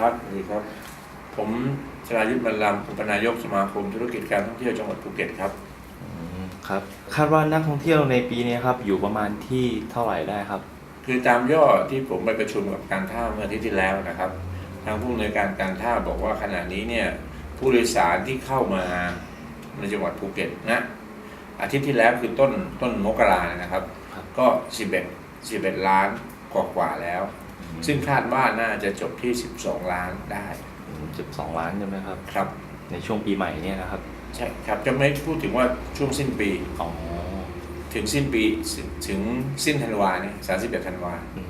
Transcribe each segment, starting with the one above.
ครับสวัสดีครับ ผมชรายุทธบรรลัมอุปนายกสมาคมธุรกิจการท่องเที่ยวจังหวัดภูเก็ตครับอืมครับ คาดว่านักท่องเที่ยวในปีนี้ครับ อยู่ประมาณที่เท่าไหร่ได้ครับ คือตามย่อที่ผมไปประชุมกับการท่าเมื่ออาทิตย์ที่แล้วนะครับ ทางผู้อำนวยการการท่าบอกว่าขณะนี้เนี่ยผู้โดยสารที่เข้ามาในจังหวัดภูเก็ตนะอาทิตย์ที่แล้วคือต้นต้นมกราเนี่ยนะครับครับ ก็ 11 11 ล้านกว่าๆแล้ว ซึ่งคาดว่าน่าจะจบที่ 12 ล้านได้สิบสองล้านใช่ไหมครับ ครับ ในช่วงปีใหม่เนี่ยนะครับ ใช่ครับจะไม่พูดถึงว่าช่วงสิ้นปี อ๋อ ถึงสิ้นปีถึงถึงสิ้นธันวาเนี่ยสามสิบเอ็ดธันวาอืม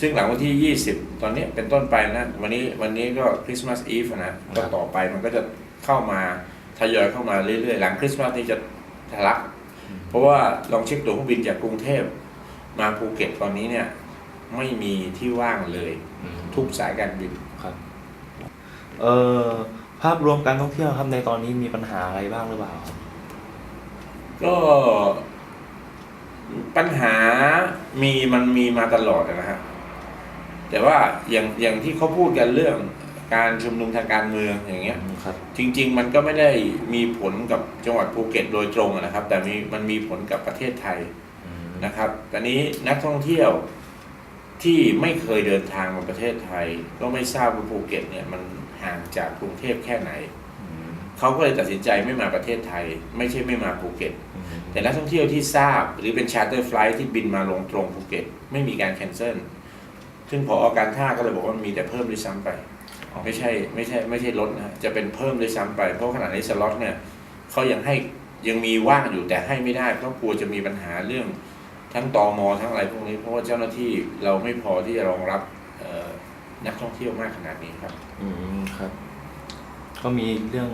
ซึ่งหลังวันที่ 20 ตอนนี้เป็นต้นไปนะ วันนี้วันนี้ก็คริสต์มาสอีฟนะ ก็ต่อไปมันก็จะเข้ามาทยอยเข้ามาเรื่อยๆ หลังคริสต์มาสนี่จะทะลัก เพราะว่าลองเช็คตั๋วเครื่องบินจากกรุงเทพมาภูเก็ตตอนนี้เนี่ย ไม่มีที่ว่างเลย อืมทุกสายการบิน ครับเอ่อภาพรวมการท่องเที่ยวครับในตอนนี้มีปัญหาอะไรบ้างหรือเปล่าครับก็ปัญหามีมันมีมาตลอดนะฮะแต่ว่าอย่างอย่างที่เขาพูดกันเรื่องการชุมนุมทางการเมืองอย่างเงี้ย อืมครับ จริง ๆ มันก็ไม่ได้มีผลกับจังหวัดภูเก็ตโดยตรงอะนะครับ แต่มีมันมีผลกับประเทศไทยอืมนะครับตอนนี้นักท่องเที่ยว ที่ไม่เคยเดินทางมาประเทศไทย ก็ไม่ทราบว่าภูเก็ตเนี่ยมันห่างจากกรุงเทพแค่ไหนอืมเขาก็เลยตัดสินใจไม่มาประเทศไทย ไม่ใช่ไม่มาภูเก็ตอืมแต่นักท่องเที่ยวที่ทราบหรือเป็นชาร์เตอร์ไฟลท์ที่บินมาลงตรงภูเก็ต ไม่มีการแคนเซิลซึ่งพออการท่าก็เลยบอกว่ามีแต่เพิ่มด้วยซ้ำไปอ๋อไม่ใช่ไม่ใช่ไม่ใช่ลดนะฮะจะเป็นเพิ่มด้วยซ้ำไป เพราะขณะนี้สล็อตเนี่ยเขายังให้ยังมีว่างอยู่แต่ให้ไม่ได้เพราะกลัวจะมีปัญหาเรื่อง ทั้งตอมอทั้งอะไรพวกนี้ เพราะว่าเจ้าหน้าที่เราไม่พอที่จะรองรับเอ่อนักท่องเที่ยวมากขนาดนี้ครับ อืมครับ ก็มีเรื่อง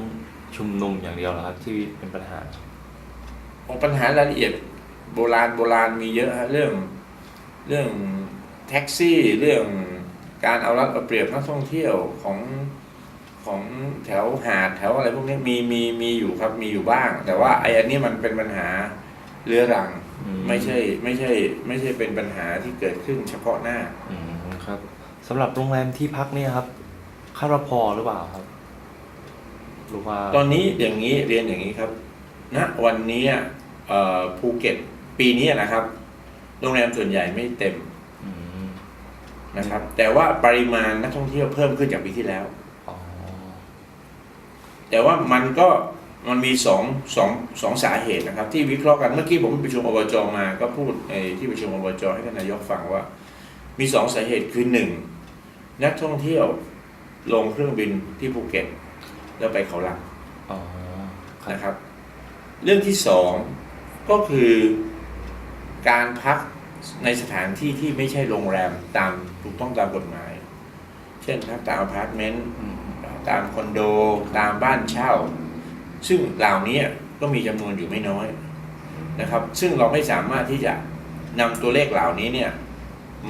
ชุมนุมอย่างเดียวเหรอครับ ที่เป็นปัญหาของปัญหารายละเอียดโบราณโบราณมีเยอะฮะเรื่อง เรื่องแท็กซี่เรื่องการเอารัดเอาเปรียบนักท่องเที่ยวของของแถวหาดแถวอะไรพวกนี้มีมีมีอยู่ครับมีอยู่บ้าง แต่ว่าไอ้อันนี้มันเป็นปัญหาเรื้อรังอืม ไม่ใช่ไม่ใช่ไม่ใช่เป็นปัญหาที่เกิดขึ้นเฉพาะหน้าอืมครับสำหรับโรงแรมที่พักเนี่ยครับคาดว่าพอหรือเปล่าครับหรือว่าตอนนี้อย่างนี้เรียนอย่างนี้ครับณวันนี้เอ่อภูเก็ตปีนี้นะครับ โรงแรมส่วนใหญ่ไม่เต็มอืมนะครับ แต่ว่าปริมาณนักท่องเที่ยวเพิ่มขึ้นจากปีที่แล้ว อ๋อแต่ว่ามันก็ มันมีสองสองสองสาเหตุนะครับ ที่วิเคราะห์กันเมื่อกี้ผมไปประชุมอบจมา ก็พูดในที่ประชุมอบจให้ท่านนายกฟังว่า มีสองสาเหตุคือหนึ่งนักท่องเที่ยวลงเครื่องบินที่ภูเก็ต แล้วไปเขาหลักอ๋อครับนะครับ เรื่องที่สองก็คือการพักในสถานที่ที่ไม่ใช่โรงแรมตามถูกต้องตามกฎหมาย เช่นพักตามอพาร์ตเมนต์อืมตามคอนโด ตามบ้านเช่า ซึ่งเหล่านี้ก็มีจำนวนอยู่ไม่น้อยนะครับ ซึ่งเราไม่สามารถที่จะนำตัวเลขเหล่านี้เนี่ย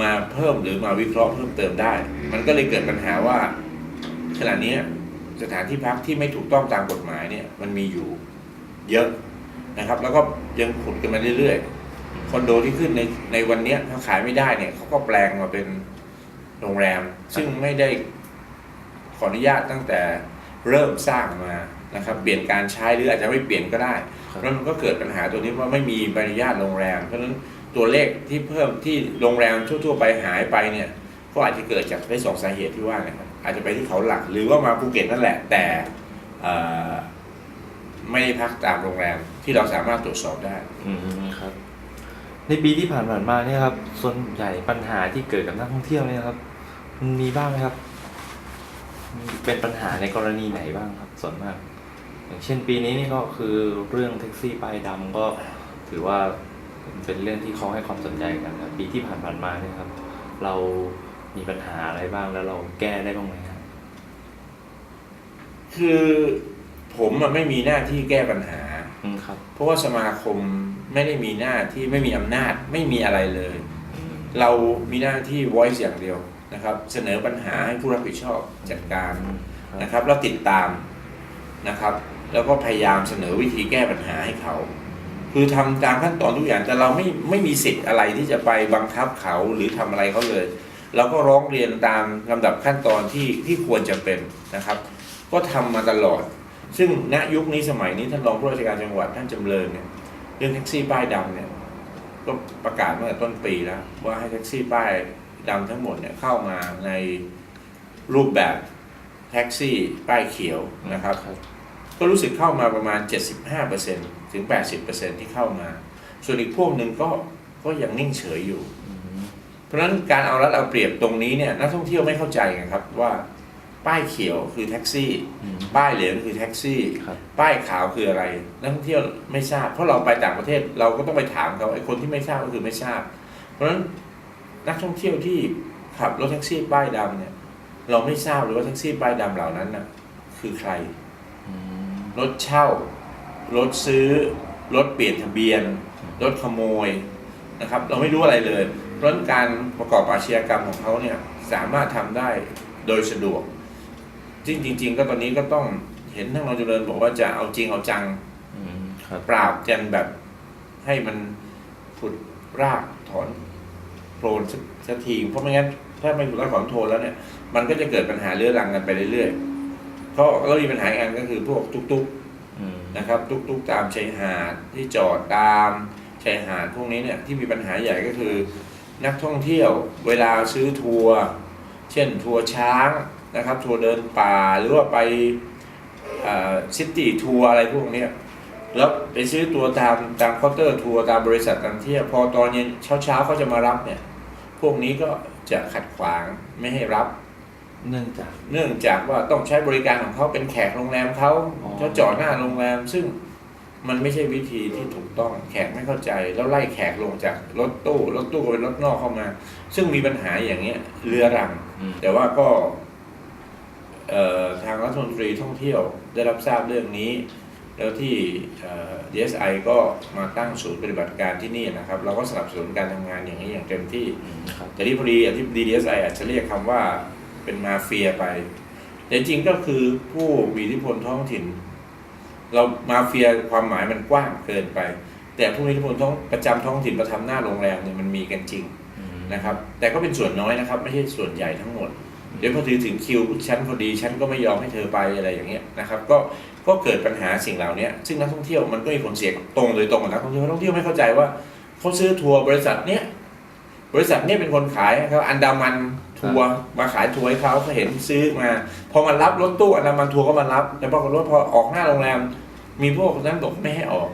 มาเพิ่มหรือมาวิเคราะห์เพิ่มเติมได้ มันก็เลยเกิดปัญหาว่าขณะนี้สถานที่พักที่ไม่ถูกต้องตามกฎหมายเนี่ยมันมีอยู่เยอะนะครับ แล้วก็ยังขุดกันมาเรื่อยๆคอนโดที่ขึ้นในในวันนี้ถ้าขายไม่ได้เนี่ยเขาก็แปลงมาเป็นโรงแรม ซึ่งไม่ได้ขออนุญาตตั้งแต่เริ่มสร้างมา นะครับเปลี่ยนการใช้หรืออาจจะไม่เปลี่ยนก็ได้ครับ แล้วมันก็เกิดปัญหาตัวนี้ว่าไม่มีใบอนุญาตโรงแรม เพราะฉะนั้นตัวเลขที่เพิ่มที่โรงแรมทั่ว ๆ ไปหายไปเนี่ยก็อาจจะเกิดจากได้สองสาเหตุที่ว่านะครับอาจจะไปที่เขาหลักหรือว่ามาภูเก็ตนั่นแหละแต่เอ่อไม่ได้พักตามโรงแรมที่เราสามารถตรวจสอบได้ อืมครับ ในปีที่ผ่านๆมาเนี่ยครับ ส่วนใหญ่ปัญหาที่เกิดกับนักท่องเที่ยวเนี่ยครับมันมีบ้างไหมครับมีเป็นปัญหาในกรณีไหนบ้างครับ ส่วนมาก อย่างเช่นปีนี้นี่ก็คือเรื่องแท็กซี่ป้ายดำก็ถือว่าเป็นเรื่องที่เขาให้ความสนใจกันครับปีที่ผ่านๆมาเนี่ยครับ เรามีปัญหาอะไรบ้างแล้วเราแก้ได้บ้างไหมครับคือผมอะไม่มีหน้าที่แก้ปัญหา อืมครับเพราะว่าสมาคมไม่ได้มีหน้าที่ไม่มีอำนาจไม่มีอะไรเลย อืมเรามีหน้าที่ voice อย่างเดียวนะครับ เสนอปัญหาให้ผู้รับผิดชอบจัดการครับนะครับ แล้วติดตามนะครับ แล้วก็พยายามเสนอวิธีแก้ปัญหาให้เขา คือทำตามขั้นตอนทุกอย่างแต่เราไม่ไม่มีสิทธิ์อะไรที่จะไปบังคับเขาหรือทำอะไรเขาเลยเราก็ร้องเรียนตามลำดับขั้นตอนที่ที่ควรจะเป็นนะครับ ก็ทำมาตลอด ซึ่งณยุคนี้สมัยนี้ท่านรองผู้ราชการจังหวัดท่านจำเริญเนี่ยเรื่องแท็กซี่ป้ายดำเนี่ยก็ประกาศเมื่อต้นปีแล้วว่าให้แท็กซี่ป้ายดำทั้งหมดเนี่ยเข้ามาในรูปแบบแท็กซี่ป้ายเขียวนะครับ ก็รู้สึกเข้ามาประมาณ 75%ถึง 80%ที่เข้ามา ส่วนอีกพวกหนึ่งก็ก็ยังนิ่งเฉยอยู่อืมเพราะฉะนั้นการเอารัดเอาเปรียบตรงนี้เนี่ยนักท่องเที่ยวไม่เข้าใจไงครับว่าป้ายเขียวคือแท็กซี่อืมป้ายเหลืองคือแท็กซี่ ครับ ป้ายขาวคืออะไร นักท่องเที่ยวไม่ทราบ เพราะเราไปต่างประเทศเราก็ต้องไปถามเขาไอ้คนที่ไม่ทราบก็คือไม่ทราบ เพราะฉะนั้นนักท่องเที่ยวที่ขับรถแท็กซี่ป้ายดำเนี่ย เราไม่ทราบเลยว่าแท็กซี่ป้ายดำเหล่านั้นน่ะ คือใคร อืม รถเช่า รถซื้อ รถเปลี่ยนทะเบียน รถขโมยนะครับ เราไม่รู้อะไรเลยเพราะฉะนั้นการประกอบอาชญากรรมของเขาเนี่ยสามารถทำได้โดยสะดวกจริงจริง ๆ ก็ตอนนี้ก็ต้องเห็นท่านรองเจริญบอกว่าจะเอาจริงเอาจังอืมครับปราบกันแบบให้มันผุดรากถอนโพลนสักสักทีเพราะไม่งั้นถ้าไม่ผุดรากถอนโทนแล้วเนี่ย มันก็จะเกิดปัญหาเรื้อรังกันไปเรื่อยๆ เพราะก็มีปัญหาอีกอันก็คือพวกตุ๊กๆอืมนะครับทุกๆตามชายหาดที่จอดตามชายหาดพวกนี้เนี่ยที่มีปัญหาใหญ่ก็คือ นักท่องเที่ยวเวลาซื้อทัวร์เช่นทัวร์ช้างนะครับ ทัวร์เดินป่าหรือว่าไปซิตี้ทัวร์อะไรพวกเนี้ยแล้วไปซื้อตัวตามตามเคาน์เตอร์ทัวร์ตามบริษัทการเที่ยวพอตอนเย็นเช้าเช้าๆเขาจะมารับเนี่ย พวกนี้ก็จะขัดขวางไม่ให้รับ เนื่องจาก เนื่องจากว่าต้องใช้บริการของเขาเป็นแขกโรงแรมเขาอ๋อ เขาจอดหน้าโรงแรม ซึ่งมันไม่ใช่วิธีที่ถูกต้องแขกไม่เข้าใจ แล้วไล่แขกลงจากรถตู้รถตู้ก็เป็นรถนอกเข้ามา ซึ่งมีปัญหาอย่างเงี้ยเรือรัง อืมแต่ว่าก็เอ่อทางรัฐมนตรีท่องเที่ยวได้รับทราบเรื่องนี้ แล้วที่เอ่อ DSI ก็มาตั้งศูนย์ปฏิบัติการที่นี่นะครับ เราก็สนับสนุนการทำงานอย่างนี้อย่างเต็มที่อืมครับ แต่ที่พอดีที่ DSI อาจจะเรียกคำว่า เป็นมาเฟียไป แต่จริงๆก็คือผู้มีอิทธิพลท้องถิ่น เรามาเฟียความหมายมันกว้างเกินไป แต่ผู้มีอิทธิพลท้องประจำท้องถิ่นประทำหน้าโรงแรมเนี่ยมันมีกันจริงอืมนะครับ แต่ก็เป็นส่วนน้อยนะครับ ไม่ใช่ส่วนใหญ่ทั้งหมด เดี๋ยวพอถึงถึงคิวฉันพอดีฉันก็ไม่ยอมให้เธอไปอะไรอย่างเงี้ยนะครับ ก็ก็เกิดปัญหาสิ่งเหล่านี้ซึ่งนักท่องเที่ยวมันก็มีผลเสียตรงโดยตรงกับนักท่องเที่ยวนักท่องเที่ยวไม่เข้าใจว่าเขาซื้อทัวร์บริษัทเนี้ย บริษัทเนี้ยเป็นคนขายให้เขาอันดามันทัวร์มาขายทัวร์ให้เขาเขาเห็นซื้อมา พอมันรับรถตู้อันดามันทัวร์ก็มารับแต่ปรากฏว่าพอออกหน้าโรงแรม มีพวกนั้นบอกไม่ให้ออก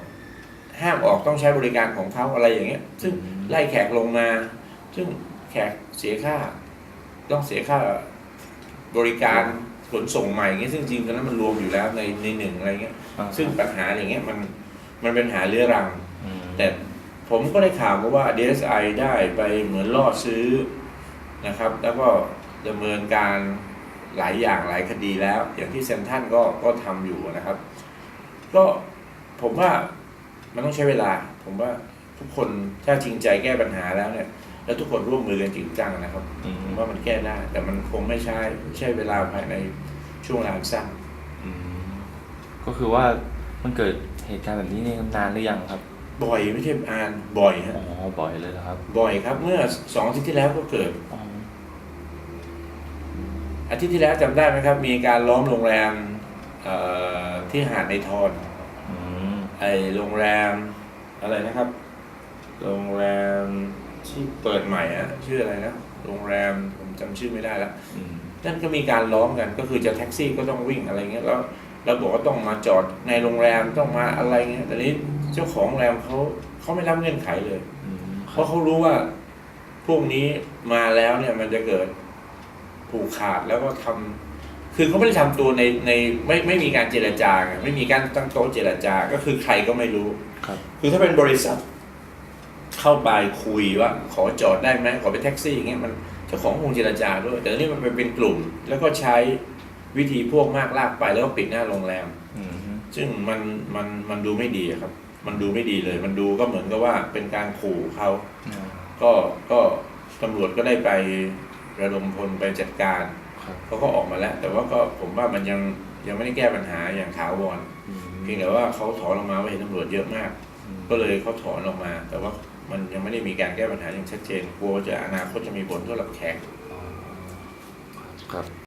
ห้ามออกต้องใช้บริการของเขาอะไรอย่างเงี้ย ซึ่งไล่แขกลงมา ซึ่งแขกเสียค่า ต้องเสียค่าบริการขนส่งใหม่อย่างเงี้ยซึ่งจริงๆตอนนั้นมันรวมอยู่แล้วในในหนึ่งอะไรเงี้ยอ่าซึ่งปัญหาอย่างเงี้ยมันมันเป็นปัญหาเรื้อรังอืมแต่ ผมก็ได้ข่าวมาว่า DSI ได้ไปเหมือนล่อซื้อนะครับ แล้วก็ดำเนินการหลายอย่างหลายคดีแล้ว อย่างที่เซนทันก็ก็ทำอยู่นะครับ ก็ผมว่ามันต้องใช้เวลา ผมว่าทุกคนถ้าจริงใจแก้ปัญหาแล้วเนี่ย แล้วทุกคนร่วมมือกันจริงจังนะครับผมว่ามันแก้ได้ แต่มันคงไม่ใช่ไม่ใช่เวลาภายในช่วงเวลาสั้นก็คือว่ามันเกิดเหตุการณ์แบบนี้นี่นานหรือยังครับ บ่อยไม่ใช่อ่านบ่อยฮะอ๋อบ่อยเลยนะครับบ่อยครับ เมื่อสองอาทิตย์ที่แล้วก็เกิด อ๋ออาทิตย์ที่แล้วจำได้ไหมครับ มีการล้อมโรงแรมเอ่อที่หาดในทอนอืมไอโรงแรมอะไรนะครับ โรงแรมที่เปิดใหม่อะชื่ออะไรนะโรงแรมผมจำชื่อไม่ได้ละ อืมนั่นก็มีการล้อมกันก็คือจะแท็กซี่ก็ต้องวิ่งอะไรเงี้ยแล้วเราบอกว่าต้องมาจอดในโรงแรมต้องมาอะไรเงี้ยแต่นี้ เจ้าของโรงแรมเขาเขาไม่รับเงื่อนไขเลย อืมเพราะเขารู้ว่าพวกนี้มาแล้วเนี่ยมันจะเกิดผูกขาดแล้วก็ทำคือเขาไม่ได้ทำตัวในในไม่ไม่มีการเจรจาไงไม่มีการตั้งโต๊ะเจรจา ก็คือใครก็ไม่รู้ ครับ คือถ้าเป็นบริษัท เข้าไปคุยว่า ขอจอดได้ไหมขอเป็นแท็กซี่อย่างเงี้ยมันเจ้าของคงเจรจาด้วย แต่อันนี่มันเป็นกลุ่ม แล้วก็ใช้วิธีพวกมากลากไปแล้วก็ปิดหน้าโรงแรม อืมซึ่งมันมันมันดูไม่ดีอะครับ มันดูไม่ดีเลย มันดูก็เหมือนกับว่าเป็นการขู่เขาอืมก็ก็ตำรวจก็ได้ไประดมพลไปจัดการครับเขาก็ออกมาแล้ว แต่ว่าก็ผมว่ามันยังยังไม่ได้แก้ปัญหาอย่างถาวรอืมเพียงแต่ว่าเขาถอนออกมาว่าเห็นตำรวจเยอะมากอืมก็เลยเขาถอนออกมา แต่ว่ามันยังไม่ได้มีการแก้ปัญหาอย่างชัดเจนกลัวว่าจะอนาคตจะมีผลสำหรับแขกอ๋อครับ